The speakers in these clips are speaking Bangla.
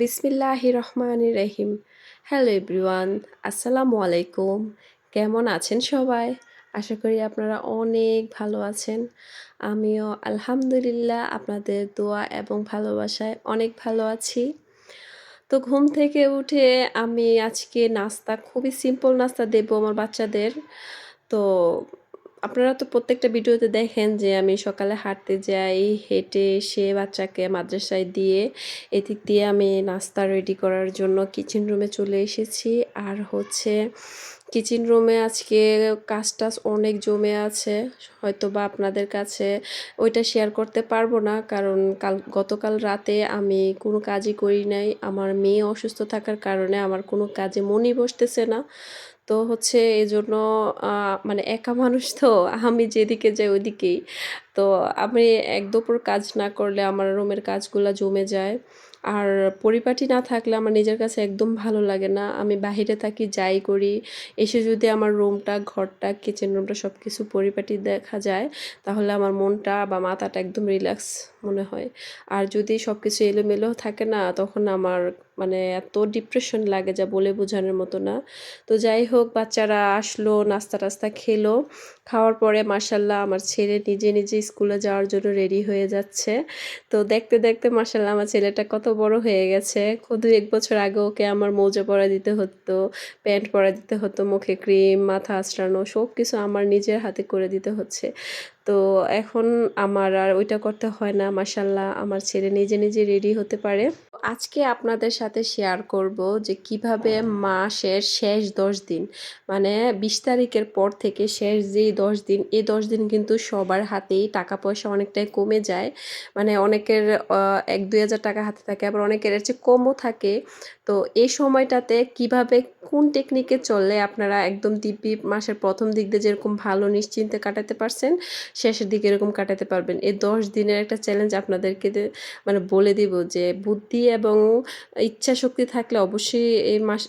বিসমিল্লাহ রহমান রহিম। হ্যালো এভরিওয়ান, আসসালামু আলাইকুম। কেমন আছেন সবাই? আশা করি আপনারা অনেক ভালো আছেন। আমিও আলহামদুলিল্লাহ আপনাদের দোয়া এবং ভালোবাসায় অনেক ভালো আছি। তো ঘুম থেকে উঠে আমি আজকে নাস্তা, খুবই সিম্পল নাস্তা দেবো আমার বাচ্চাদের। তো আপনারা তো প্রত্যেকটা ভিডিওতে দেখেন যে আমি সকালে হাঁটতে যাই, হেঁটে এসে বাচ্চাকে মাদ্রাসায় দিয়ে এদিক দিয়ে আমি নাস্তা রেডি করার জন্য কিচেন রুমে চলে এসেছি। আর হচ্ছে কিচেন রুমে আজকে কাজ টাজ অনেক জমে আছে। হয়তো বা আপনাদের কাছে ওইটা শেয়ার করতে পারব না, কারণ কাল, গতকাল রাতে আমি কোনো কাজই করি নাই। আমার মেয়ে অসুস্থ থাকার কারণে আমার কোনো কাজে মনই বসতেছে না। তো হচ্ছে এজন্য মানে একা মানুষ তো আমি যেদিকে যাই ওইদিকেই। তো আমি এক দুপুর কাজ না করলে আমার রুমের কাজগুলো জমে যায়। আর পরিপাটি না থাকলে আমার নিজের কাছে একদম ভালো লাগে না। আমি বাহিরে থাকি, যাই করি। এসে যদি আমার রুমটা, ঘরটা কিচেন রুমটা সব কিছু পরিপাটি দেখা যায়, তাহলে আমার মনটা বা মাথাটা একদম রিল্যাক্স মনে হয়। আর যদি সব কিছু এলোমেলো থাকে না, তখন আমার মানে এত ডিপ্রেশন লাগে যা বলে বোঝানোর মতো না। তো যাই হোক, বাচ্চারা আসলো, নাস্তা টাস্তা খেলো। খাওয়ার পরে মার্শাল্লাহ আমার ছেলে নিজে নিজে স্কুলে যাওয়ার জন্য রেডি হয়ে যাচ্ছে। তো দেখতে দেখতে মার্শাল্লাহ আমার ছেলেটা কত বড় হয়ে গেছে। শুধু এক বছর আগে ওকে আমার মৌজা পরা দিতে হতো, প্যান্ট পরা দিতে হতো, মুখে ক্রিম মাথা আঁচড়ানো সব কিছু আমার নিজের হাতে করে দিতে হচ্ছে। তো এখন আমার আর ওইটা করতে হয় না মাসাল্লাহ আমার ছেলে নিজে নিজে রেডি হতে পারে। আজকে আপনাদের সাথে শেয়ার করব যে কীভাবে মাসের শেষ দশ দিন মানে বিশ তারিখের পর থেকে শেষ যেই দশ দিন, এই দশ দিন কিন্তু সবার হাতেই টাকা পয়সা অনেকটাই কমে যায়। মানে অনেকের এক দুই হাজার টাকা হাতে থাকে, আবার অনেকের এর চেয়ে কমও থাকে। তো এই সময়টাতে কীভাবে কোন টেকনিকে চললে আপনারা একদম দিব্যি মাসের প্রথম দিক দিয়ে যেরকম ভালো নিশ্চিন্তে কাটাতে পারছেন, শেষের দিকে এরকম কাটাতে পারবেন। এই দশ দিনের একটা চ্যালেঞ্জ আপনাদেরকে মানে বলে দিব যে, বুদ্ধি এবং ইচ্ছা শক্তি থাকলে অবশ্যই এই মাস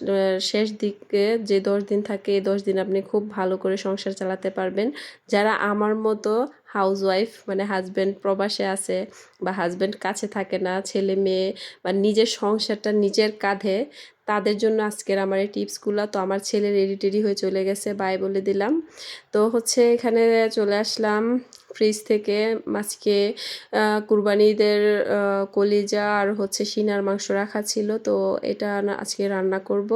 শেষ দিকে যে দশ দিন থাকে, এই দশ দিন আপনি খুব ভালো করে সংসার চালাতে পারবেন। যারা আমার মতো হাউস ওয়াইফ মানে হাজব্যান্ড প্রবাসে আছে বা হাজব্যান্ড কাছে থাকে না, ছেলে মেয়ে বা নিজের সংসারটা নিজের কাঁধে, তাদের জন্য আজকের আমার এই টিপসগুলো। তো আমার ছেলে রেডি টেডি হয়ে চলে গেছে বাই বলে দিলাম। তো হচ্ছে এখানে চলে আসলাম ফ্রিজ থেকে আজকে কুরবানিদের কলিজা আর হচ্ছে সিনার মাংস রাখা ছিল। তো এটা আজকে রান্না করব।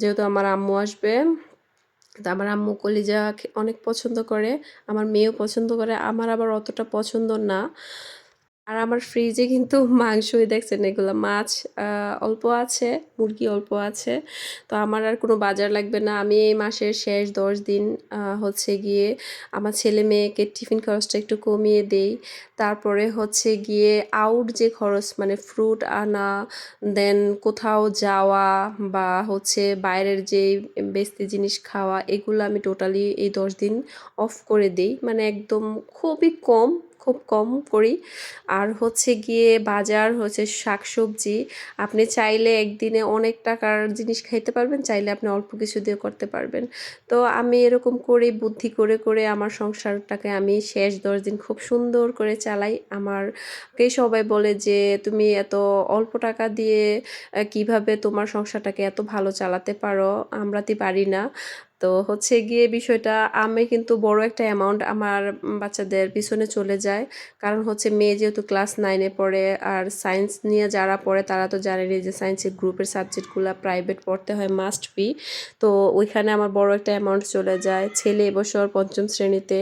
যেহেতু আমার আম্মু আসবে তো আমার আম্মু কলিজা অনেক পছন্দ করে, আমার মেয়েও পছন্দ করে, আমার আবার অতটা পছন্দ না। আর আমার ফ্রিজে কিন্তু মাংসই দেখছেন, এগুলো মাছ অল্প আছে, মুরগি অল্প আছে। তো আমার আর কোনো বাজার লাগবে না। আমি এই মাসের শেষ দশ দিন হচ্ছে গিয়ে আমার ছেলে মেয়েকে টিফিন খরচটা একটু কমিয়ে দেই। তারপরে হচ্ছে গিয়ে আউট যে খরচ মানে ফ্রুট আনা দেন কোথাও যাওয়া বা হচ্ছে বাইরের যে বেস্তি জিনিস খাওয়া, এগুলো আমি টোটালি এই দশ দিন অফ করে দিই। মানে একদম খুবই কম খুব কম করি। আর হচ্ছে গিয়ে বাজার হচ্ছে শাকসবজি, আপনি চাইলে একদিনে অনেক টাকার জিনিস খাইতে পারবেন, চাইলে আপনি অল্প কিছু দিয়ে করতে পারবেন। তো আমি এরকম করে বুদ্ধি করে করে আমার সংসারটাকে আমি শেষ দশ দিন খুব সুন্দর করে চালাই। আমারকে সবাই বলে যে, তুমি এত অল্প টাকা দিয়ে কীভাবে তোমার সংসারটাকে এত ভালো চালাতে পারো? আমরা তো পারি না। তো হচ্ছে গিয়ে বিষয়টা, আমি কিন্তু বড় একটা অ্যামাউন্ট আমার বাচ্চাদের পিছনে চলে যায়। কারণ হচ্ছে মেয়ে যেহেতু ক্লাস নাইনে পড়ে, আর সায়েন্স নিয়ে যারা পড়ে তারা তো জানেনি যে সায়েন্সের গ্রুপের সাবজেক্টগুলো প্রাইভেট পড়তে হয় মাস্ট ফি তো ওইখানে আমার বড় একটা অ্যামাউন্ট চলে যায়। ছেলে এবছর পঞ্চম শ্রেণীতে।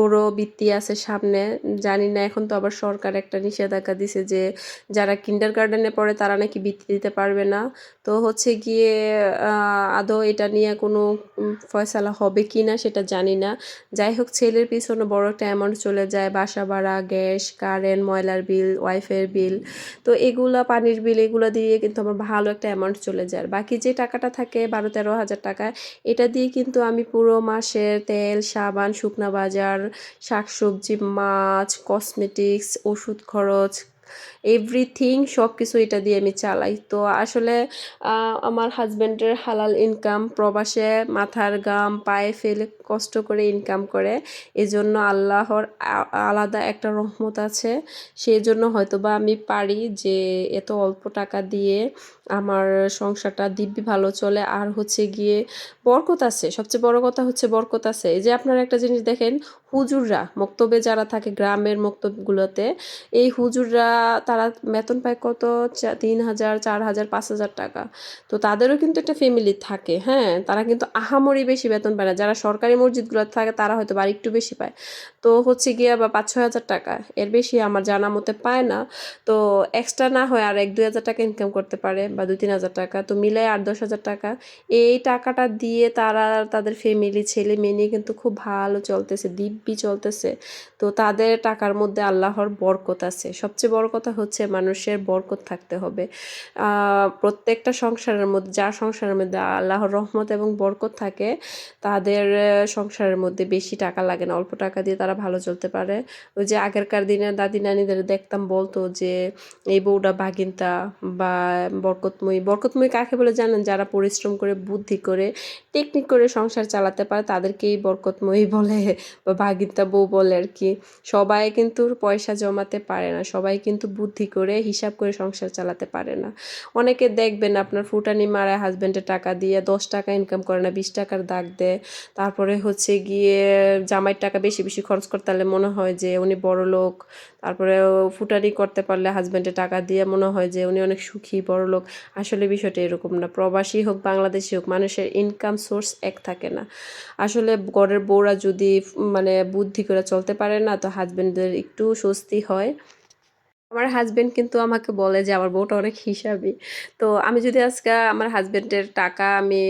ওরও বৃত্তি আছে সামনে। জানি না, এখন তো আবার সরকার একটা নিষেধাজ্ঞা দিছে যে যারা কিন্ডার গার্ডেনে পড়ে তারা নাকি বৃত্তি দিতে পারবে না। তো হচ্ছে গিয়ে আদৌ এটা নিয়ে কোনো ফয়সালা হবে কি না সেটা জানি না। যাই হোক, ছেলের পিছনে বড় একটা অ্যামাউন্ট চলে যায়, বাসা ভাড়া, গ্যাস কারেন্ট ময়লার বিল ওয়াইফের বিল। তো এগুলা, পানির বিল, এগুলো দিয়ে কিন্তু আমার ভালো একটা অ্যামাউন্ট চলে যায়। বাকি যে টাকাটা থাকে বারো তেরো হাজার টাকা এটা দিয়ে কিন্তু আমি পুরো মাসের তেল, সাবান, শুকনা বাজার শাকসবজি, মাছ কসমেটিক্স ওষুধ খরচ এভরিথিং সব কিছু এটা দিয়ে আমি চালাই। তো আসলে আমার হাজব্যান্ডের হালাল ইনকাম প্রবাসে মাথার গাম পায়ে ফেলে কষ্ট করে ইনকাম করে, এজন্য আল্লাহর আলাদা একটা রহমত আছে। সেই জন্য হয়তো বা আমি পারি যে এত অল্প টাকা দিয়ে আমার সংসারটা দিব্যি ভালো চলে। আর হচ্ছে গিয়ে বরকত আছে, সবচেয়ে বড় কথা হচ্ছে বরকত আছে। এই যে আপনারা একটা জিনিস দেখেন, হুজুররা, মক্তবে যারা থাকে গ্রামের মক্তবগুলোতে, এই হুজুররা তারা বেতন পায় কত? তিন হাজার, চার হাজার, পাঁচ হাজার টাকা। তো তাদেরও কিন্তু একটা ফ্যামিলি থাকে হ্যাঁ? তারা কিন্তু আহামরি বেশি বেতন পায় না। যারা সরকারি মসজিদগুলোতে থাকে, তারা হয়তো বা একটু বেশি পায়। তো হচ্ছে গিয়ে বা পাঁচ, ছয় হাজার টাকা। এর বেশি আমার জানা মতে পায় না। তো এক্সট্রা না হয় আর এক, দুই হাজার টাকা ইনকাম করতে পারে। বা দুই, তিন হাজার টাকা। তো মিলে আট, দশ হাজার টাকা। এই টাকাটা দিয়ে তারা তাদের ফ্যামিলি ছেলে মেয়ে নিয়ে কিন্তু খুব ভালো চলতেছে, দিব্যি চলতেছে। তো তাদের টাকার মধ্যে আল্লাহর বরকত আছে। সবচেয়ে বড় কথা হচ্ছে মানুষের বরকত থাকতে হবে। প্রত্যেকটা সংসারের মধ্যে যার সংসারের মধ্যে আল্লাহর রহমত এবং বরকত থাকে, তাদের সংসারের মধ্যে বেশি টাকা লাগে না। অল্প টাকা দিয়ে তারা ভালো চলতে পারে। ওই যে আগেরকার দিনে দাদি, নানিদের দেখতাম বলতো যে, এই বউটা বাগিনতা বা বরকতময়ী। বরকতময়ী কাকে বলে জানেন? যারা পরিশ্রম করে, বুদ্ধি করে টেকনিক করে সংসার চালাতে পারে, তাদেরকেই বরকতময়ী বলে বা বাগিনতা বউ বলে আর কি। সবাই কিন্তু পয়সা জমাতে পারে না, সবাই কিন্তু বুদ্ধি করে, হিসাব করে সংসার চালাতে পারে না। অনেকে দেখবেন আপনার ফুটানি মারা হাজব্যান্ডের টাকা দিয়ে দশ টাকা ইনকাম করে না, বিশ টাকার দাগ দেয়। তারপরে হচ্ছে গিয়ে জামাইয়ের টাকা বেশি বেশি খরচ করতে মনে হয় যে উনি বড় লোক তারপরে ফুটারি করতে পারলে হাজব্যান্ডে টাকা দিয়ে মনে হয় যে উনি অনেক সুখী, বড় লোক। আসলে বিষয়টা এরকম না। প্রবাসী হোক, বাংলাদেশি হোক, মানুষের ইনকাম সোর্স এক থাকে না। আসলে ঘরের বউরা যদি মানে বুদ্ধি করে চলতে পারে না, তো হাজব্যান্ডদের একটু স্বস্তি হয়। আমার হাজবেন্ড কিন্তু আমাকে বলে যে, আমার বউটা অনেক হিসাবি। তো আমি যদি আজকে আমার হাজব্যান্ডের টাকা আমি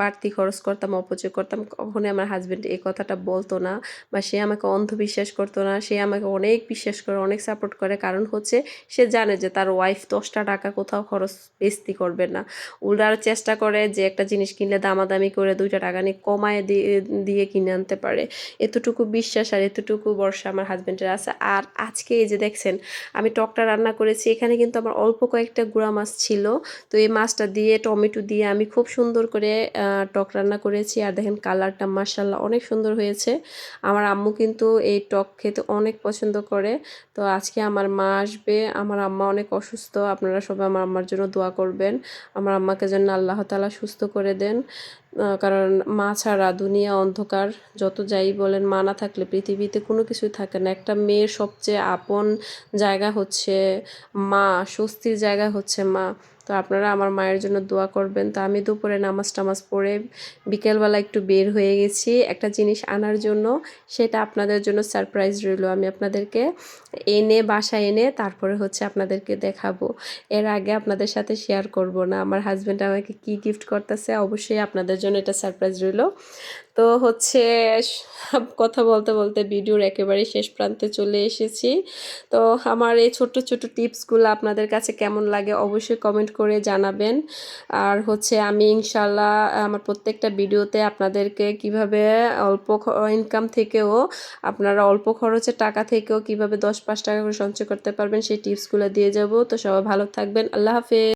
বাড়তি খরচ করতাম, অপচয় করতাম, কখনোই আমার হাজব্যান্ড এই কথাটা বলতো না বা সে আমাকে অন্ধবিশ্বাস করতো না। সে আমাকে অনেক বিশ্বাস করে, অনেক সাপোর্ট করে। কারণ হচ্ছে, সে জানে যে তার ওয়াইফ দশটা টাকা কোথাও খরচ বেস্তি করবে না। উল্টার চেষ্টা করে যে একটা জিনিস কিনলে দামাদামি করে দুইটা টাকা নিয়ে কমায় দিয়ে কিনে আনতে পারে। এতটুকু বিশ্বাস আর এতটুকু বর্ষা আমার হাজব্যান্ডের আছে। আর আজকে এই যে দেখছেন, আমি টকটা রান্না করেছি। এখানে কিন্তু আমার অল্প কয়েকটা গুঁড়া মাছ ছিল। তো এই মাছটা দিয়ে, টমেটো দিয়ে আমি খুব সুন্দর করে টক রান্না করেছি। আর দেখেন কালারটা মাসাল্লাহ অনেক সুন্দর হয়েছে। আমার আম্মু কিন্তু এই টক খেতে অনেক পছন্দ করে। তো আজকে আমার মা আসবে। আমার আম্মা অনেক অসুস্থ। আপনারা সবাই আমার আম্মার জন্য দোয়া করবেন। আমার আম্মাকে যেন আল্লাহ তাআলা সুস্থ করে দেন। কারণ মা ছাড়া দুনিয়া অন্ধকার, যত যাই বলেন মা না থাকলে পৃথিবীতে কোনো কিছুই থাকে না। একটা মেয়ের সবচেয়ে আপন জায়গা হচ্ছে মা, স্বস্তির জায়গা হচ্ছে মা। তো আপনারা আমার মায়ের জন্য দোয়া করবেন। তো আমি দুপুরে নামাজ টামাজ পড়ে বিকেলবেলা একটু বের হয়ে গেছি একটা জিনিস আনার জন্য, সেটা আপনাদের জন্য সারপ্রাইজ রইল। আমি আপনাদেরকে এনে, বাসায় এনে তারপরে হচ্ছে আপনাদেরকে দেখাবো। এর আগে আপনাদের সাথে শেয়ার করব না। আমার হাজব্যান্ড আমাকে কি গিফট করতেছে, অবশ্যই আপনাদের জন্য এটা সারপ্রাইজ রইল। তো হচ্ছে সব কথা বলতে বলতে ভিডিওর একেবারে শেষ প্রান্তে চলে এসেছি। তো আমার এই ছোট্ট ছোট্ট টিপসগুলো আপনাদের কাছে কেমন লাগে অবশ্যই কমেন্ট করে জানাবেন। আর হচ্ছে আমি ইনশাল্লাহ আমার প্রত্যেকটা ভিডিওতে আপনাদেরকে কীভাবে অল্প ইনকাম থেকেও আপনারা অল্প খরচের টাকা থেকেও কীভাবে দশ পাঁচ টাকা করে সঞ্চয় করতে পারবেন সেই টিপসগুলো দিয়ে যাব। তো সবাই ভালো থাকবেন। আল্লাহ হাফেজ।